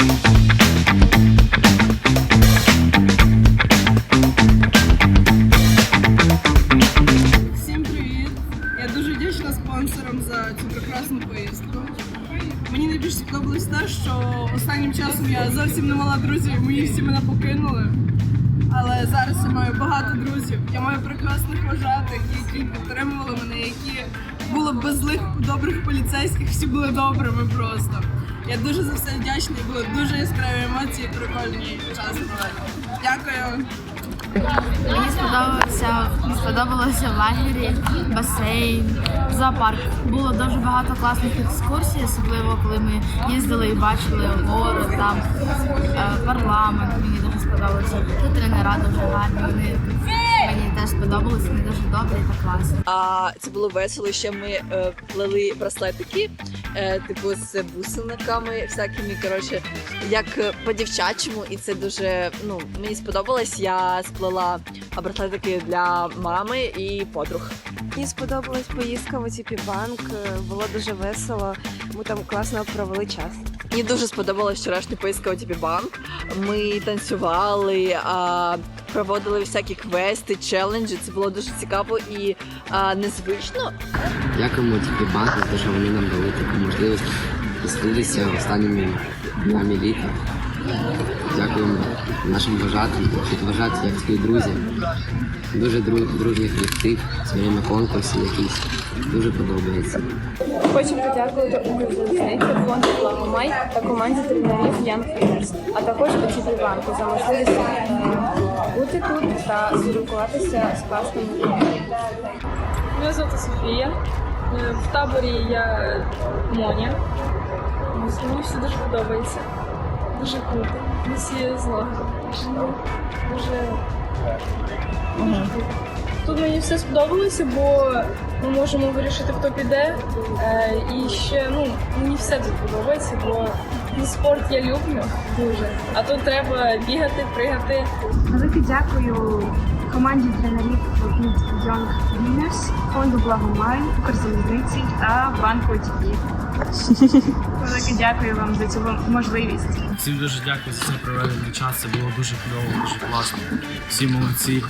Всім привіт! Я дуже вдячна спонсорам за цю прекрасну поїздку. Мені найбільше сподобалось те, що останнім часом я зовсім не мала друзів, мої всі мене покинули. Але зараз я маю багато друзів. Я маю прекрасних вважатих, які підтримували мене, які були без злих добрих поліцейських, всі були добрими просто. Я дуже за все вдячна і були дуже яскраві емоції, прикольні час проведені. Дякую. Мені сподобалося, сподобалося в лагері, басейн, зоопарк. Було дуже багато класних екскурсій, особливо коли ми їздили і бачили гору, там е, парламент. Мені дуже сподобалося. Тут тренера дуже гарні. Вони теж сподобалися, вони дуже добрі та класні. А це було весело. Ще ми е, плели браслетики, е, типу з бусинками, всякими. Коротше, як е, по-дівчачому, і це дуже ну мені сподобалось. Я сплела браслетики для мами і подруг. Мені сподобалась поїздка в ОТП банк, було дуже весело. Ми там класно провели час. Мені дуже сподобалось вчорашня поїздка у Тіпі Банк. Ми танцювали, проводили всякі квести, челенджі. Це було дуже цікаво і незвично. Дякуємо тільки банку за те, що вони нам дали таку можливість зустрітися останніми днями літа. Дякуємо нашим вважатим, що вважати як свої друзі. Дуже дру- дружній колектив, своїми конкурсі якісь. Дуже подобається. Хочу подякувати Укрзалізниці, фонду Благомай та команді тренерів Young Leaders, а також ОТП банку за можливість е, бути тут та спілкуватися з класними людьми. Мене звати Софія. Е, В таборі я Моня. Мені все дуже подобається. Дуже круто. Злагодом. Дуже, дуже круто. Тут мені все сподобалося, бо ми можемо вирішити, хто піде. Е, І ще ну, мені все тут подобається, бо ну, спорт я люблю дуже. А тут треба бігати, пригати. Велике дякую команді тренерів від Young Winners, фонду Благомай, Укрзалізниці та банку ОТП. Велике дякую вам за цю можливість. Всім дуже дякую за цей проведений час. Це було дуже кльово, дуже класно. Всі молодці.